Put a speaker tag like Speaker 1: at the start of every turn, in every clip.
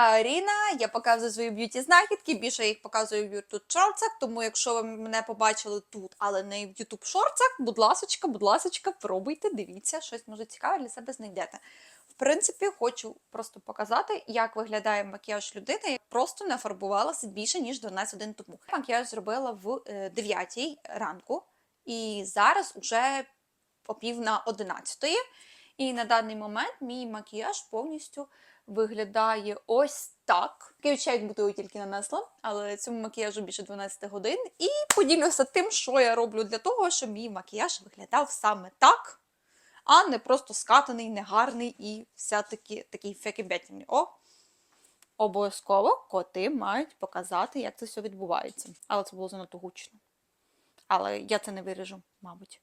Speaker 1: Аріна, я показую свої б'юті знахідки, більше я їх показую в YouTube шорцах, тому якщо ви мене побачили тут, але не в YouTube шорцах, будь ласочка, будь ласочка, пробуйте, дивіться, щось може цікаве для себе знайдете. В принципі, хочу просто показати, як виглядає макіяж людини, яка просто не фарбувалася більше ніж 12 годин тому. Макіяж зробила в 9 ранку, і зараз уже о пів на 11. І на даний момент мій макіяж повністю виглядає ось так. Відчай, як тільки нанесла, але цьому макіяжу більше 12 годин. І поділюся тим, що я роблю для того, щоб мій макіяж виглядав саме так, а не просто скатаний, негарний і все-таки такий фекібятівний. О! Обов'язково коти мають показати, як це все відбувається. Але це було занадто гучно. Але я це не виріжу, мабуть.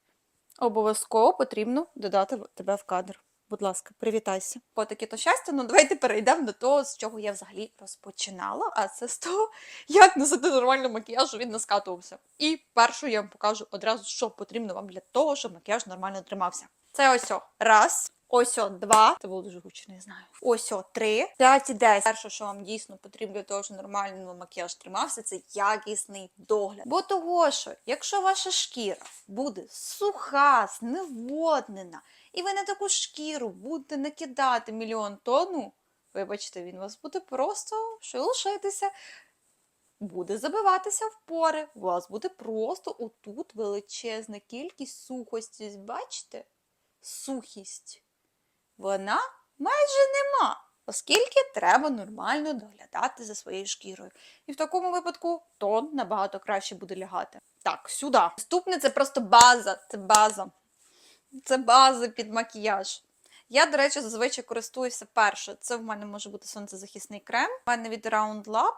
Speaker 1: Обов'язково потрібно додати тебе в кадр. Будь ласка, привітайся. Котики то щастя, ну давайте перейдемо до того, з чого я взагалі розпочинала. А це з того, як носити нормально макіяж, щоб він не скатувався. І першу я вам покажу одразу, що потрібно вам для того, щоб макіяж нормально тримався. Це ось. Раз. Ось о, два. Це було дуже гучно, я знаю. Ось о, три. П'ять і десять. Перше, що вам дійсно потрібно для того, щоб нормально макіяж тримався, це якісний догляд. Бо того, що якщо ваша шкіра буде суха, зневоднена, і ви на таку шкіру будете накидати мільйон тонну, вибачте, він вас буде просто шелушитися, буде забиватися в пори. У вас буде просто отут величезна кількість сухості. Бачите? Сухість. Вона майже нема, оскільки треба нормально доглядати за своєю шкірою. І в такому випадку тон набагато краще буде лягати. Так, сюди. Наступне це просто база. Це база. Це база під макіяж. Я, до речі, зазвичай користуюся перше. Це в мене може бути сонцезахисний крем. У мене від Round Lab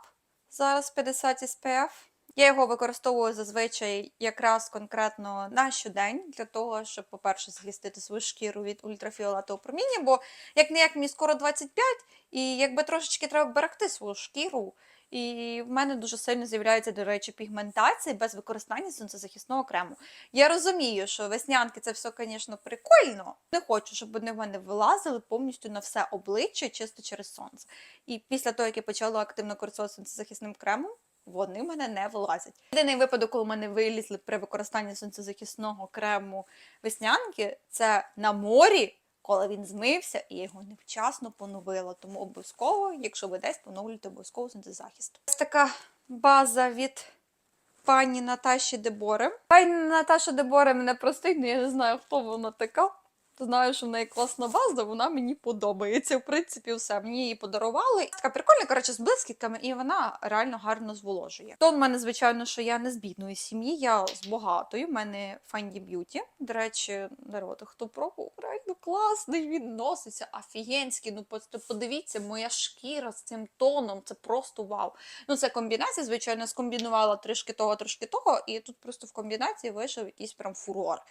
Speaker 1: зараз 50 SPF. Я його використовую зазвичай якраз конкретно на щодень для того, щоб, по-перше, захистити свою шкіру від ультрафіолетового проміння, бо як не як мені скоро 25, і якби трошечки треба берегти свою шкіру. І в мене дуже сильно з'являється, до речі, пігментація без використання сонцезахисного крему. Я розумію, що веснянки це все, звісно, прикольно. Не хочу, щоб вони в мене вилазили повністю на все обличчя чисто через сонце. І після того, як я почала активно користуватися сонцезахисним кремом, вони в мене не вилазять. Єдиний випадок, коли в мене вилізли при використанні сонцезахисного крему веснянки, це на морі, коли він змився, і його невчасно поновила. Тому обов'язково, якщо ви десь поновлюєте, обов'язково сонцезахист. Ось така база від пані Наташі Дебори. Пані Наташа Дебори мене простить, але я не знаю, хто вона така. Знаю, що в неї класна база, вона мені подобається. В принципі, все. Мені її подарували. Така прикольна, коротше, з блискітками, і вона реально гарно зволожує. То в мене, звичайно, що я не з бідної сім'ї, я з багатої. У мене Фанді Б'юті. До речі, народ, хто пробував, реально класний, він носиться, офігенський. Ну, подивіться, моя шкіра з цим тоном, це просто вау. Ну, це комбінація, звичайно, скомбінувала трішки того, трішки того, і тут просто в комбінації вийшов якийсь прям фурор.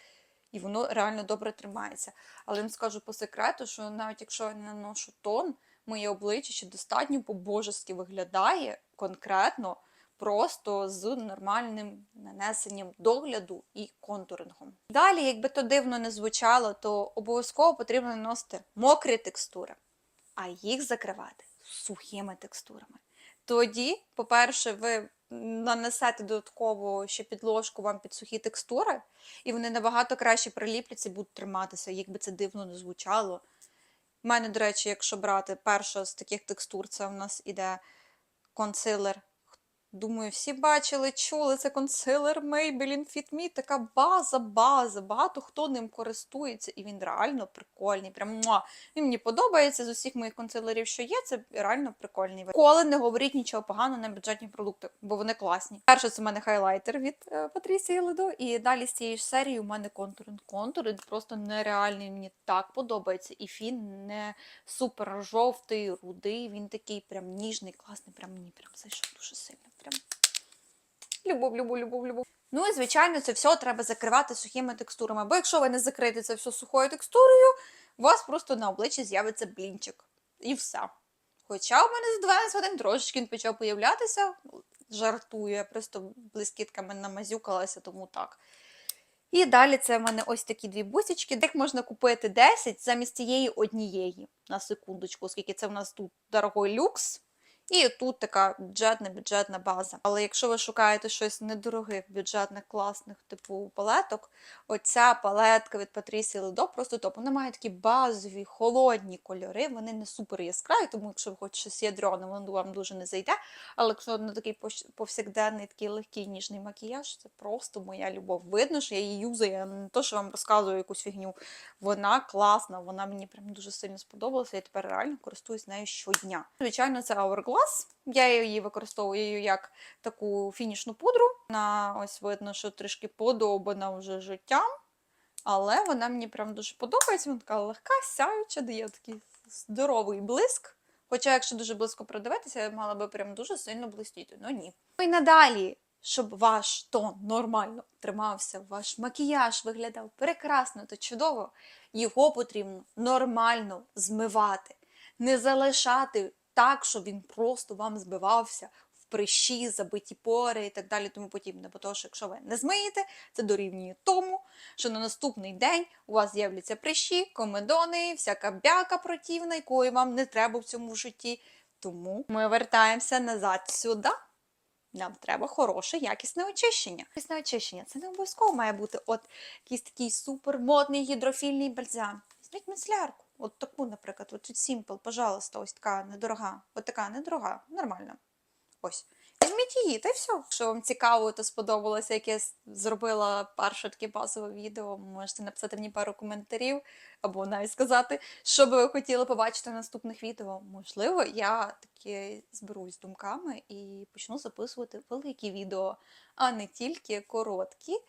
Speaker 1: І воно реально добре тримається. Але я вам скажу по секрету, що навіть якщо я не наношу тон, моє обличчя ще достатньо по-божески виглядає конкретно, просто з нормальним нанесенням догляду і контурингом. Далі, якби то дивно не звучало, то обов'язково потрібно наносити мокрі текстури, а їх закривати сухими текстурами. Тоді, по-перше, ви нанесете додатково ще підложку вам під сухі текстури, і вони набагато краще приліпляться і будуть триматися, якби це дивно не звучало. У мене, до речі, якщо брати перша з таких текстур, це в нас іде консилер. Думаю, всі бачили, чули це консилер Maybelline Fit Me, така база, база. Багато хто ним користується, і він реально прикольний. Прям муа. Він мені подобається з усіх моїх консилерів, що є, це реально прикольний. Коли не говоріть нічого поганого на бюджетні продукти, бо вони класні. Перше, це в мене хайлайтер від е, Патрісії Ледо, і далі з цієї ж серії у мене контуринг. Контур просто нереальний. Мені так подобається. І він не супер жовтий, рудий. Він такий прям ніжний, класний. Прям мені прям зайшов дуже сильно. Любов, любов, любов, любов. Ну і звичайно, це все треба закривати сухими текстурами. Бо якщо ви не закриєте це все сухою текстурою, у вас просто на обличчі з'явиться блінчик. І все. Хоча у мене за 12 годин трошечки він почав появлятися, жартую, я просто блискітками намазюкалася, тому так. І далі це в мене ось такі дві бусічки. Їх можна купити 10 замість цієї однієї. На секундочку, оскільки це в нас тут дорогой люкс. І тут така бюджетна бюджетна база. Але якщо ви шукаєте щось недорогих, бюджетних, класних, типу палеток, оця палетка від Патрісі Ледо просто топ. Вона має такі базові, холодні кольори, вони не супер яскраві, тому якщо ви хочете щось ядроне, воно вам дуже не зайде. Але якщо на такий повсякденний, такий легкий ніжний макіяж, це просто моя любов. Видно, що я її юзаю, я не то, що вам розказую якусь фігню. Вона класна, вона мені прям дуже сильно сподобалася. Я тепер реально користуюсь нею щодня. Звичайно, це Hourglass. Я її використовую як таку фінішну пудру. Вона ось видно, що трішки подобана вже життям. Але вона мені прям дуже подобається. Вона така легка, сяюча, дає такий здоровий блиск. Хоча, якщо дуже близько придивитися, я мала би прям дуже сильно блистіти. Ну ні. І надалі, щоб ваш тон нормально тримався, ваш макіяж виглядав прекрасно та чудово, його потрібно нормально змивати, не залишати так, щоб він просто вам збивався в прищі, забиті пори і так далі, тому подібне. Бо того, що якщо ви не змиєте, це дорівнює тому, що на наступний день у вас з'являться прищі, комедони, всяка бяка противна, якої вам не треба в цьому житті. Тому ми вертаємося назад сюди. Нам треба хороше, якісне очищення. Якісне очищення це не обов'язково має бути от якийсь такий супермодний гідрофільний бальзам. Візьміть мицелярку. От таку, наприклад, от тут Simple, пожалуйста, ось така недорога. От така недорога, нормальна. Ось. Візьміть її, та й все. Якщо вам цікаво та сподобалося, як я зробила перше таке базове відео, можете написати мені пару коментарів, або навіть сказати, що би ви хотіли побачити в наступних відео. Можливо, я таки зберусь думками і почну записувати великі відео, а не тільки короткі.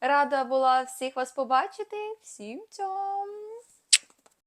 Speaker 1: Рада була всіх вас побачити. Всім цьом!